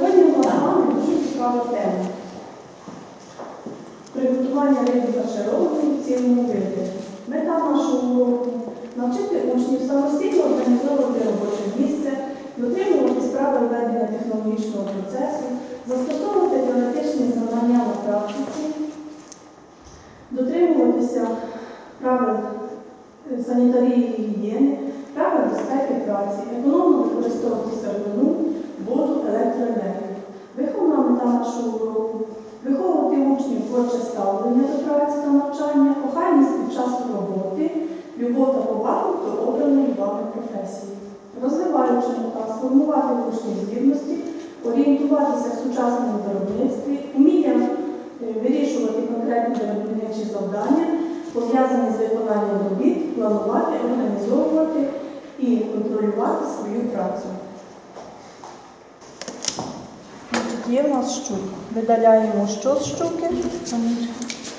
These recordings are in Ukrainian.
Сьогодні у нас з вами дуже цікава тема. Приготування риби фаршированої в цілому вигляді. Мета нашого уроку навчити учнів самостійно організовувати робоче місце, дотримуватись правил ведення технологічного процесу, застосовувати теоретичні знання на практиці, дотримуватися правил санітарії і гігієни, правил безпеки праці, економно використовувати сировину, воду, електроенергію. Виховна мета нашого уроку виховувати учнів творче ставлення до праці та навчання, охайність під час роботи, любов та повагу до обраної вами професії. Розвиваючи мета, сформувати в учнів здібності, орієнтуватися в сучасному виробництві, вміння е, вирішувати конкретні виробничі завдання, пов'язані з виконанням робіт, планувати, організовувати і контролювати свою працю. Є в нас щука. Видаляємо що з щуки?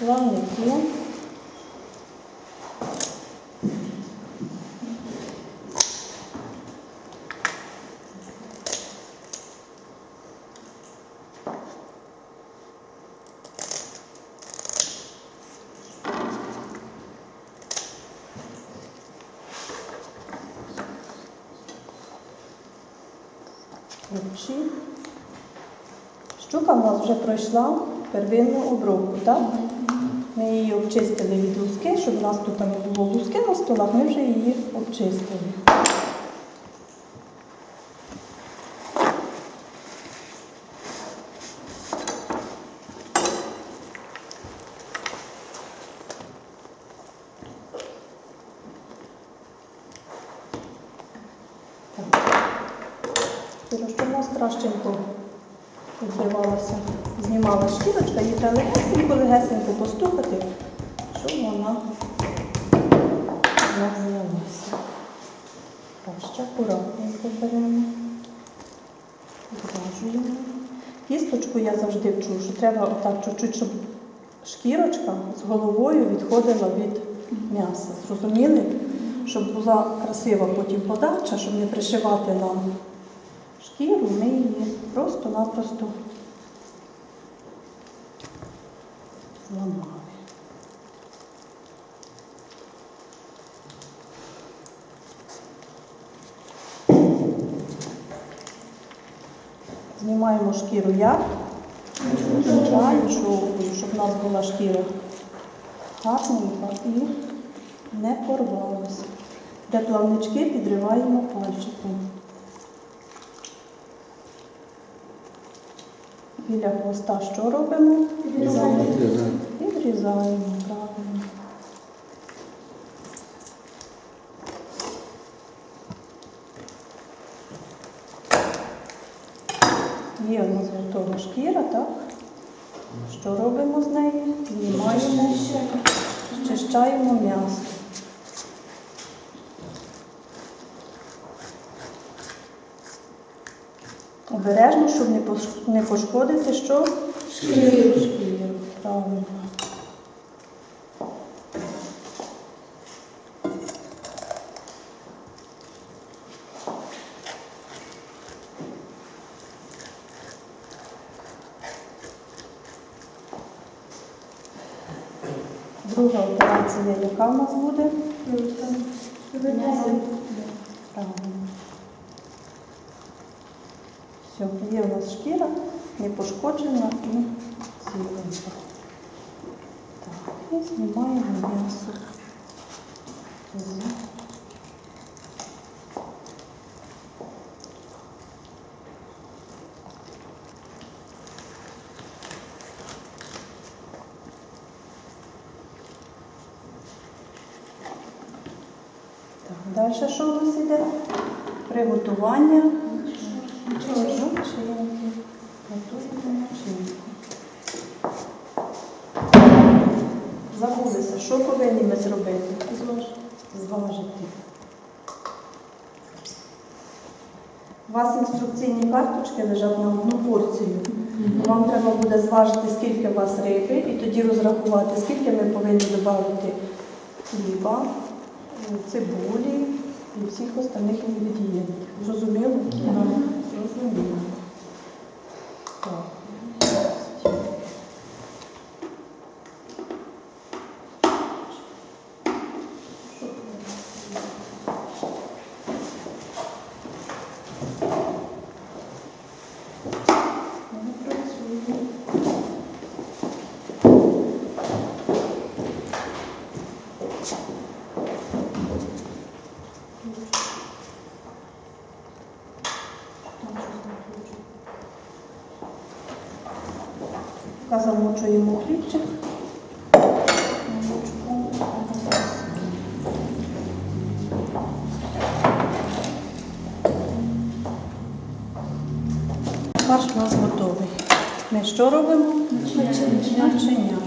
Плавники. Ключі. Щука в нас вже пройшла первинну обробку, так? Ми її обчистили від луски, щоб у нас тут не було луски на столах, ми вже її обчистили. Що в нас кращенько відривалася, знімала шкірочка, її треба легесенько, легесенько постукати, щоб вона не знялася. Так, ще акуратненько беремо, відважуємо. Кісточку я завжди вчу, що треба отак чуть-чуть, щоб шкірочка з головою відходила від м'яса. Зрозуміли? Щоб була красива потім подача, щоб не пришивати нам шкіру, ми її просто-напросто зламали. Знімаємо шкіру як? Шовкою, щоб у нас була шкіра гарненька і не порвалася. Де плавнички підриваємо пальчиком. Біля хвоста що робимо? Відрізаємо. Відрізаємо, правильно. Є у нас готова шкіра, так? Що робимо з нею? Знімаємо, щищаємо м'ясо. Обережно, щоб не пошкодити що? Шкіру. Шкіру, правильно. Друга операція, яка в нас буде? Правильно. Все, є в нас шкіра, не пошкоджена і ціленька. Так, і знімаємо м'ясо. Далі що у нас йде? Приготування що повинні ми зробити? Зважити. У вас інструкційні карточки лежать на одну порцію. Вам треба буде зважити, скільки у вас риби, і тоді розрахувати, скільки ми повинні додати хліба, цибулі і всіх остальних інгредієнтів. Зрозуміло? Зрозуміло. Не працює. Поки замочуємо хлібчик. Фарш у нас готовий. Ми що робимо? Начиняємо. Начиняємо.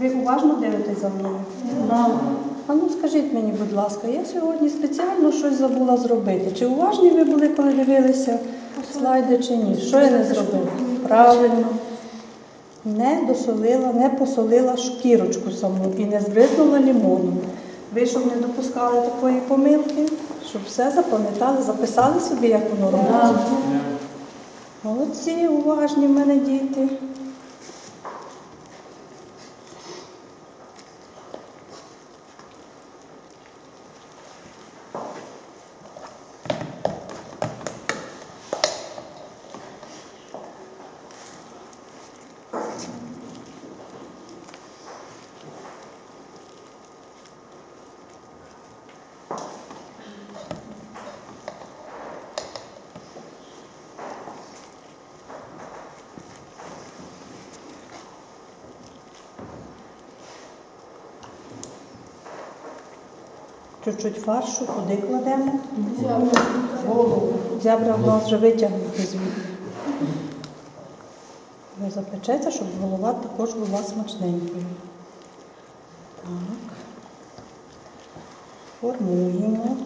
Ви уважно дивитесь за мною? А ну скажіть мені, будь ласка, я сьогодні спеціально щось забула зробити. Чи уважні ви були, коли дивилися слайди чи ні? Що я не зробила? Правильно. Не досолила, не посолила шкірочку саму і не збризнула лімоном. Ви щоб не допускали такої помилки, щоб все запам'ятали, записали собі, як воно робиться. Молодці, уважні в мене діти. Чуть-чуть фаршу, куди кладемо? Голову. Зябра в нас вже витягнути звідти. Не запечеться, щоб голова також була смачненькою. Так. Формуємо.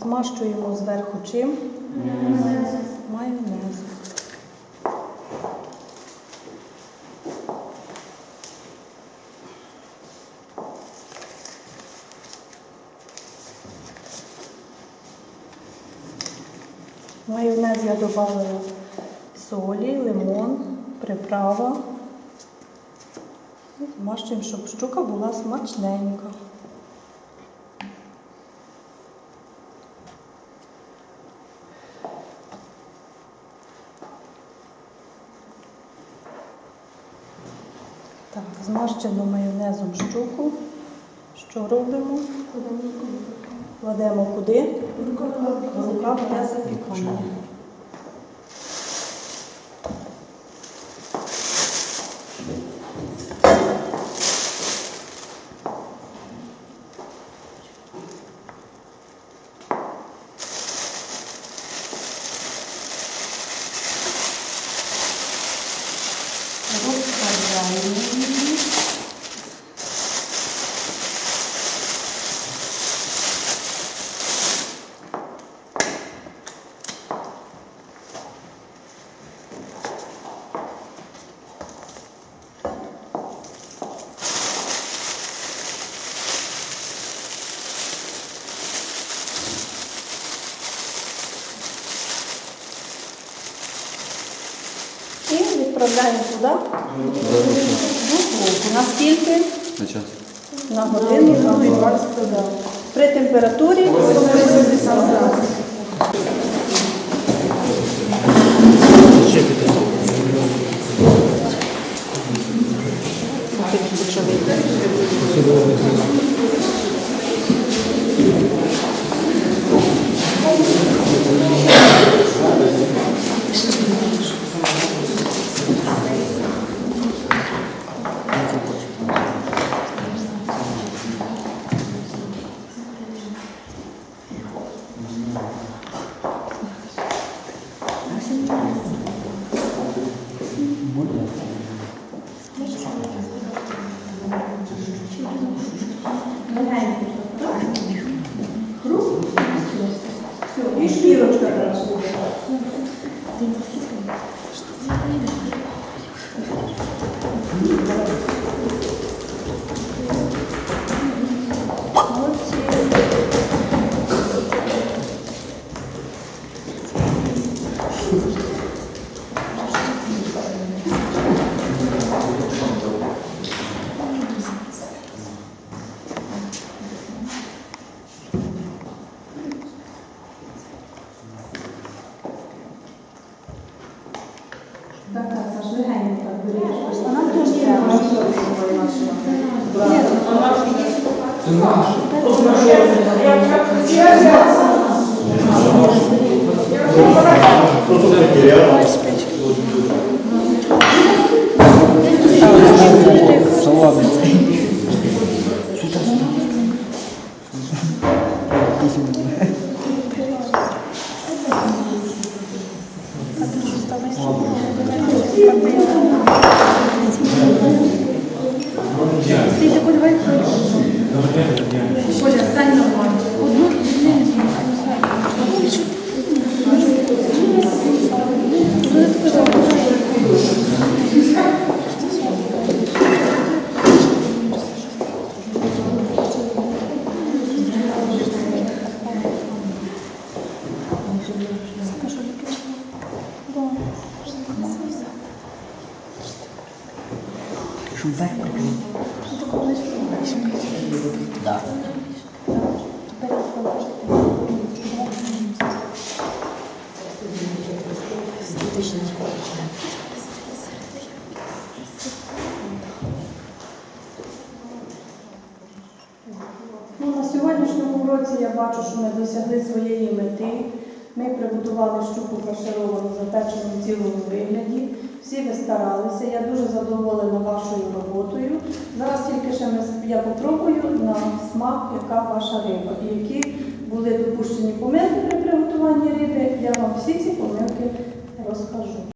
Змащуємо зверху чим? Майонезом. В Майонез я додала солі, лимон, приправа. І Змащуємо, щоб щука була смачненька. Так, змащену майонезом щуку. Що робимо? Кладемо куди? Рукав для запікання. Розправляємо Кидаємо туди. Духовку. На скільки? На час. На годину, на 20 туди. При температурі 180 градусів. легенько. Круг. Все. І шкірочка. Ну, на сьогоднішньому році я бачу, що ми досягли своєї мети. Ми приготували щуку фаршировану запечену в цілому вигляді. Всі ви старалися. Я дуже задоволена вашою роботою. Зараз тільки ще я попробую на смак, яка ваша риба і які були допущені помилки при приготуванні риби. Я вам всі ці помилки розкажу.